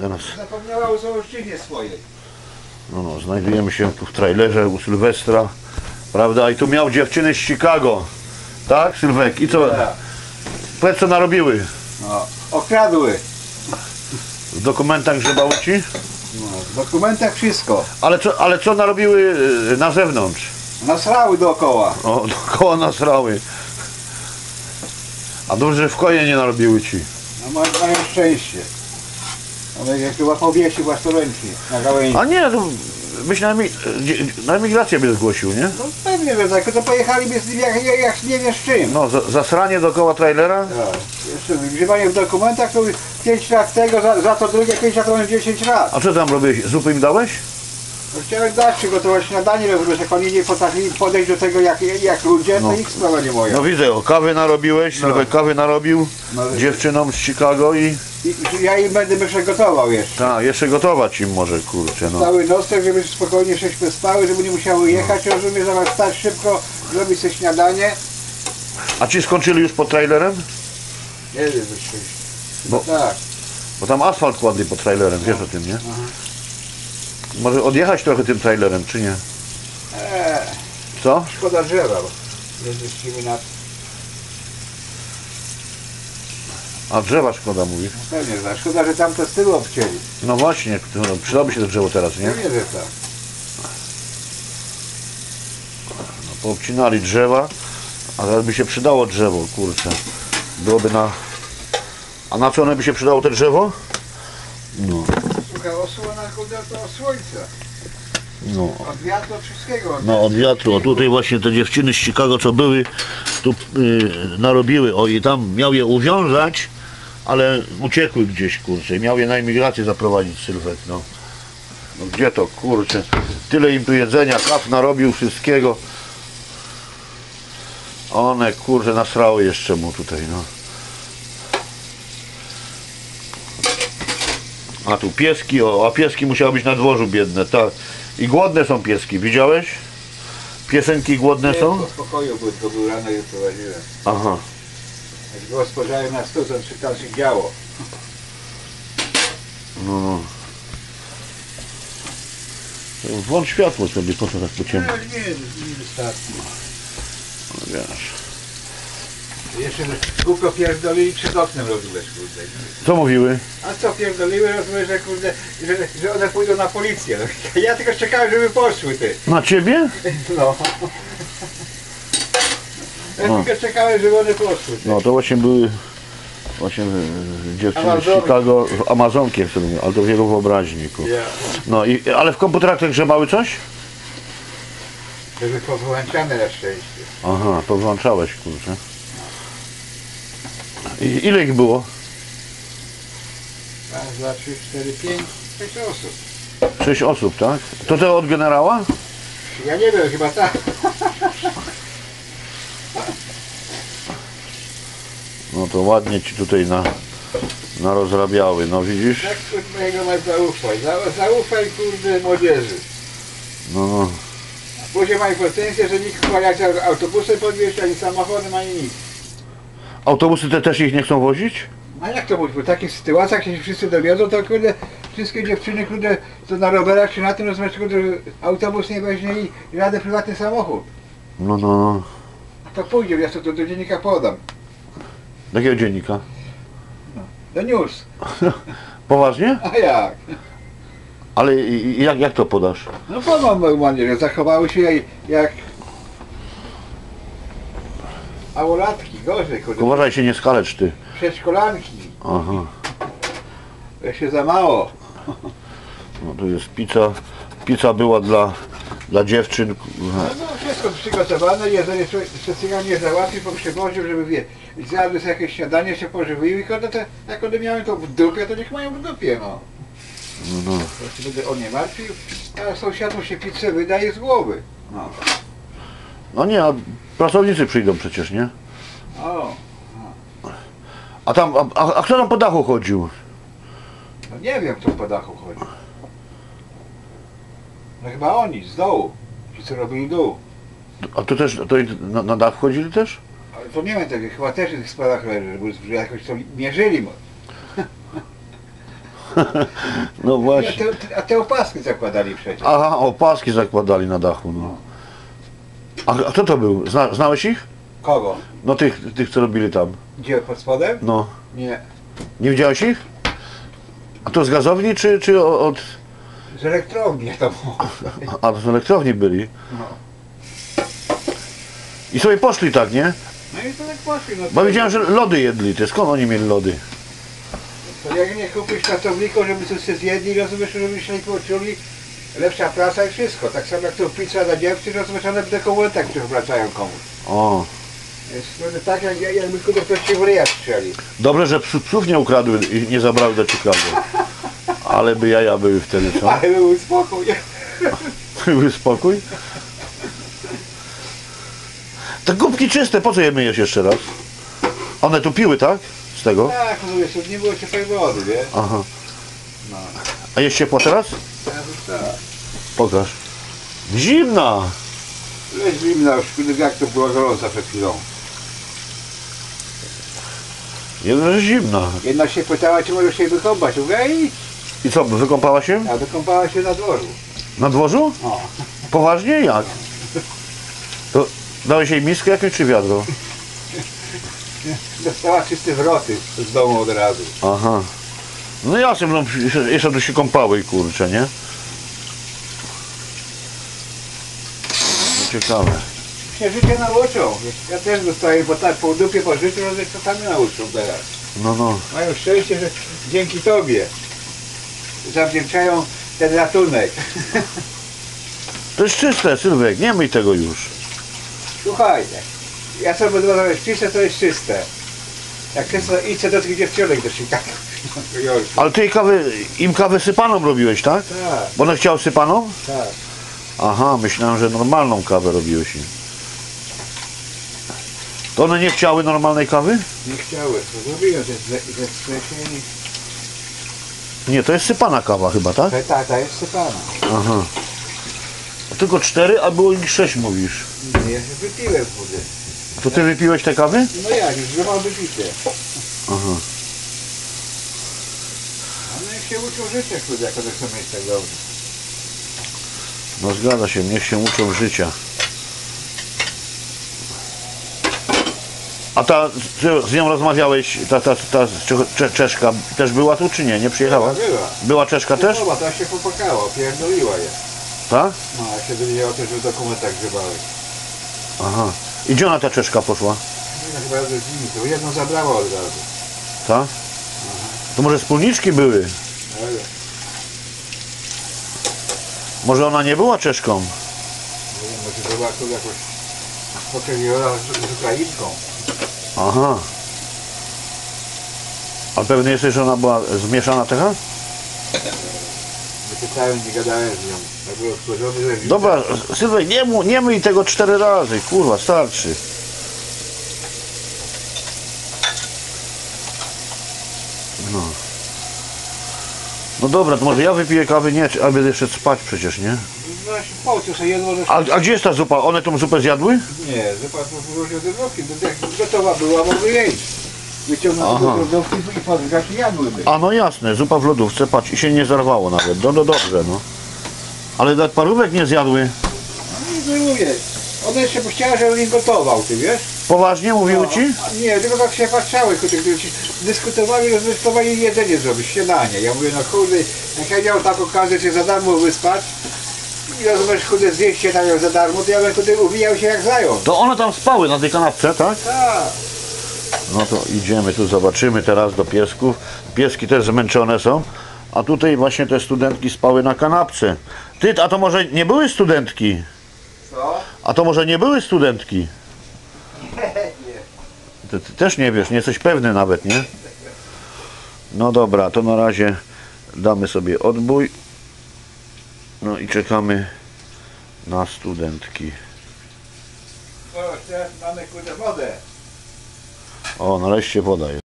Teraz Zapomniała o założczyźnie swojej. no, no, znajdujemy się tu w trailerze u Sylwestra, prawda? I tu miał dziewczyny z Chicago, tak Sylwek? I co? Tak. Powiedz co narobiły? No, okradły. W dokumentach grzebały ci? No, w dokumentach wszystko. Ale co, ale co narobiły y, na zewnątrz? Nasrały dookoła. O, dookoła nasrały. A dobrze, że w koje nie narobiły ci. No, ma, mają szczęście. Ale jak chyba powiesił własnoręcznie na gałęzi. A nie, to byś na, emi- dzie- na emigrację by zgłosił, nie? No pewnie, że tak, to pojechaliby z nim jak, jak, jak nie wiesz czym. No, za, zasranie dookoła trailera? Tak. Jeszcze wygrzewanie w dokumentach to 5 lat tego, za, za to drugie 5 lat to mam 10 lat. A co tam robiłeś? Zupy im dałeś? No, chciałem dać przygotować śniadanie, rozumiesz, jak oni nie potrafili podejść do tego jak, jak ludzie, No. to ich sprawa nie moja. No widzę, o kawy narobiłeś, No. Sylwek kawy narobił No. dziewczynom z Chicago i I, ja im będę jeszcze gotował jeszcze. tak, jeszcze gotować im może, kurczę, no. Cały nocek, żeby spokojnie żeśmy spały, żeby nie musiały jechać, rozumiesz, zamiast stać szybko, zrobić sobie śniadanie. A ci skończyli już pod trailerem? Nie wiem, wyszli. Bo- No tak. Bo tam asfalt kładli pod trailerem, wiesz o tym, nie? Aha. Może odjechać trochę tym trailerem, czy nie? Eee, Co? szkoda drzewa, bo jeździmy na... A drzewa szkoda, mówisz? Pewnie, tak. szkoda, że tam to z tyłu obcięli. No właśnie, no, przydałoby się to drzewo teraz, nie? Nie, że tak. No, poobcinali drzewa, a teraz by się przydało drzewo, kurczę. Byłoby na... A na co one by się przydało te drzewo? No, Słuchaj, osłona to od słońca. no. Od wiatru, od wszystkiego. Od No od wiatru, a tutaj właśnie te dziewczyny z Chicago co były, tu y, narobiły, o i tam miał je uwiązać, ale uciekły gdzieś kurczę, i miał je na imigrację zaprowadzić Sylwek, no. no. Gdzie to kurczę, tyle im tu jedzenia, kaw narobił wszystkiego. One kurczę nasrały jeszcze mu tutaj, no. A tu pieski, o, a pieski musiały być na dworzu biedne, tak. I głodne są pieski, widziałeś? Piesenki głodne są? W pokoju był, to był rano i prowadziłem. Aha. Jak było spojrzałem na stół, to się tam się działo. No, no. Włącz światło sobie, po co tak po ciemno? nie, nie wystarczy. No, wiesz. Jeszcze głupio pierdolili przed oknem rozumiesz, kurde. Co mówiły? A co pierdoliły, rozumiesz, że kurde, że, że one pójdą na policję. Ja tylko czekałem, żeby poszły ty. Na ciebie? No. Ja No. tylko czekałem, żeby one poszły. No to właśnie były właśnie e, dziewczyny z Amazonki. Chicago, Amazonki jak ale to w jego wyobraźniku. Ja. No i, ale w komputerach te grzebały coś? Żeby powłączane na szczęście. Aha, to włączałeś, kurczę. I ile ich było? Raz, dwa, trzy, cztery, pięć, sześć osób. Sześć osób, tak? To te od generała? Ja nie wiem, chyba tak. No to ładnie ci tutaj na, na rozrabiały, no widzisz? Tak kurde mojego masz zaufaj. Za, zaufaj kurde młodzieży. No, no. Później mają pretensje, że nikt jak autobusem podwieźć, ani samochodem, ani nic. Autobusy te też ich nie chcą wozić? A jak to mówić, w takich sytuacjach, jak się wszyscy dowiedzą, to kurde, wszystkie dziewczyny, kurde, to na rowerach czy na tym rozumiesz, kurde, że autobus nie weźmie i żaden prywatny samochód. No, no, no. A to pójdzie, ja to do, do dziennika podam. Jakiego dziennika? Do news. Poważnie? A jak? Ale i- i jak, jak to podasz? No podam normalnie, że zachowały się jak, jak gorzej, kurde, Uważaj się, nie skalecz ty. przedszkolanki. Aha. To się za mało. No to jest pizza. Pizza była dla, dla dziewczyn. No, no wszystko przygotowane, jeżeli człowiek specjalnie załatwił, bo przywoził, żeby wie, zjadły sobie jakieś śniadanie, się pożywiły i kurde, to, jak one miały to w dupie, to niech mają w dupie, no. No, no. Będę o nie martwił, a sąsiadom się pizzę wydaje z głowy. No. no nie, a pracownicy przyjdą przecież, nie? O, A tam, a, a, a kto tam po dachu chodził? no nie wiem, kto po dachu chodzi. No chyba oni, z dołu. Ci, co robili dół. A to też, to i na, na dach chodzili też? Ale to nie wiem tego, chyba też w tych sprawach leży, żeby jakoś to mierzyli. mo- No A właśnie. te, a te opaski zakładali przecież. Aha, opaski zakładali na dachu, no. A, a kto to był? Zna, znałeś ich? Kogo? No tych, tych co robili tam. Gdzie pod spodem? No. Nie. Nie widziałeś ich? A to z gazowni czy, czy od... Z elektrowni to było. A to z elektrowni byli. No. I sobie poszli tak, nie? No i to tak poszli. No Bo to, widziałem, że lody jedli. Ty skąd oni mieli lody? to jak nie kupisz pracowników, żeby tu się zjedli, rozumiesz, żeby się nie poczuli, lepsza praca i wszystko. Tak samo jak to pizza dla dziewczyn, rozumiesz, one do kołętek przywracają komuś. O. Jest no, tak jak, jakby kurde ktoś ci w ryja strzeli. Dobrze, że psów, psów nie ukradły i nie zabrały do Chicago. Ale by jaja były wtedy, co? Ale był spokój. Były spokój? Te gubki czyste, po co je myjesz jeszcze raz? One tu piły, tak? Z tego? Tak, rozumiesz, tu nie było ciepłej wody, wiesz? Aha. No. A jest ciepło teraz? Teraz już tak. Pokaż. Zimna! Leś zimna już, jak to była gorąca przed chwilą. Jedna zimna. Jedna się pytała, czy możesz się wykąpać. Mówię, idź. I co, wykąpała się? A wykąpała się na dworzu. Na dworzu? O. Poważnie? Jak? To dałeś jej miskę jakąś czy wiadro? Dostała czyste wroty z domu od razu. Aha. No jasne, no jeszcze, jeszcze tu się kąpały, kurczę, nie? No ciekawe. Się życie nauczą. Ja też dostaję po, tak, po dupie po życiu, ale to sami nauczą teraz. No, no. Mają szczęście, że dzięki Tobie zawdzięczają ten ratunek. To jest czyste, Sylwek, nie myj tego już. Słuchaj, ja sobie dwa razy piszę, to jest czyste. Jak często idę do tych dziewczynek do Chicago. Ale ty kawy, im kawę sypaną robiłeś, tak? Tak, Bo one chciały sypaną? tak. Aha, myślałem, że normalną kawę robiłeś im. To one nie chciały normalnej kawy? Nie chciały. To zrobiłem ze, ze, ze. Nie, to jest sypana kawa chyba, tak? Ta tata jest sypana. Aha. Tylko cztery, a było ich sześć mówisz. Nie, ja się wypiłem kurde. To ty wypiłeś te kawy? No jak, już mam wypite. Aha. Ale jak się uczą życia kurde, jak one chcą mieć tak dobrze. No zgadza się, niech się uczą życia. A ta, ty z nią rozmawiałeś, ta, ta, ta Cze- Cze- Czeszka też była tu, czy nie? Nie przyjechała? Była. Była Czeszka też? Chyba ta się popłakała, pierdoliła je. Tak? No, a się dowiedziała też, że w dokumentach grzebały. Aha. I gdzie ona ta Czeszka poszła? No chyba z nimi, to jedną zabrała od razu. Tak? To może wspólniczki były? Ale Może ona nie była Czeszką? nie wiem, może to była tu jakoś pokrewniona z, z Ukrainką. Aha. A pewny jesteś, że ona była zmieszana taka? Wypytałem, nie gadałem z nią. Stworzony, że Dobra, Sylwek, nie, mu, nie myj tego cztery razy, kurwa, starczy. No. No dobra, to może ja wypiję kawy, nie, czy- a będę jeszcze spać przecież, nie? No się że... A, a gdzie jest ta zupa? One tą zupę zjadły? Nie, zupa to wyróżnił do. No Jak gotowa była, mogły jeść. Wyciągnął Aha. do lodówki i podgrzać i jadłyby. A no jasne, zupa w lodówce, patrz, i się nie zarwało nawet, no, no dobrze, no. Ale tak parówek nie zjadły. No i wyjmuje. One jeszcze chciały, żebym im gotował, ty wiesz? Poważnie mówiły ci? A Nie, tylko tak się patrzały, kurde, gdy ci dyskutowali, rozdyskutowali jedzenie zrobić, śniadanie. Ja mówię, no kurde, jak ja miał taką okazję cię za darmo wyspać i rozumiesz, kurde, zjeść śniadanie za darmo, to ja bym kurde uwijał się jak zając. To one tam spały na tej kanapce, tak? Tak. No to idziemy tu, zobaczymy teraz do piesków. Pieski też zmęczone są. A tutaj właśnie te studentki spały na kanapce. Ty, a to może nie były studentki? Co? A to może nie były studentki? Ty, ty też nie wiesz, nie jesteś pewny nawet, nie? No dobra, to na razie damy sobie odbój. No i czekamy na studentki. O, teraz mamy kurde wodę. O, nareszcie woda jest.